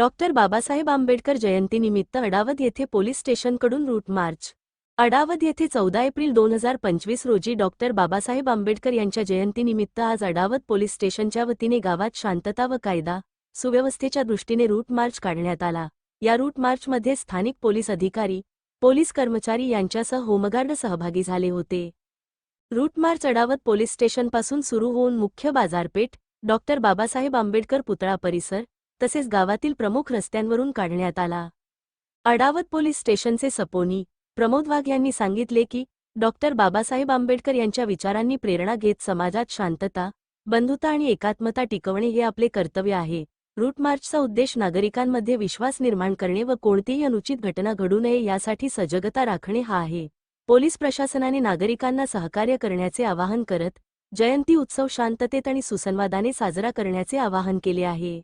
Doctor Babasaheb Ambedkar जयंतीनिमित्त अडावत येथे police स्टेशनकडून रूट मार्च. अडावत येथे चौदा एप्रिल दोन हजार पंचवीस रोजी डॉक्टर बाबासाहेब आंबेडकर यांच्या जयंतीनिमित्त आज अडावत पोलीस स्टेशनच्या वतीने गावात शांतता व कायदा सुव्यवस्थेच्या दृष्टीने रूट मार्च काढण्यात आला. या रूट मार्चमध्ये स्थानिक पोलीस अधिकारी पोलीस कर्मचारी यांच्यासह होमगार्ड सहभागी झाले होते. रूट मार्च अडावत पोलीस स्टेशनपासून सुरू होऊन मुख्य बाजारपेठ डॉक्टर बाबासाहेब आंबेडकर पुतळा परिसर तसेच गावातील प्रमुख रस्त्यांवरून काढण्यात आला. अडावत पोलीस स्टेशनचे सपोनी प्रमोद वाघ यांनी सांगितले की डॉक्टर बाबासाहेब आंबेडकर यांच्या विचारांनी प्रेरणा घेत समाजात शांतता बंधुता आणि एकात्मता टिकवणे हे आपले कर्तव्य आहे. रूट मार्चचा उद्देश नागरिकांमध्ये विश्वास निर्माण करणे व कोणतीही अनुचित घटना घडू नये यासाठी सजगता राखणे हा आहे. पोलीस प्रशासनाने नागरिकांना सहकार्य करण्याचे आवाहन करत जयंती उत्सव शांततेत आणि सुसंवादाने साजरा करण्याचे आवाहन केले आहे.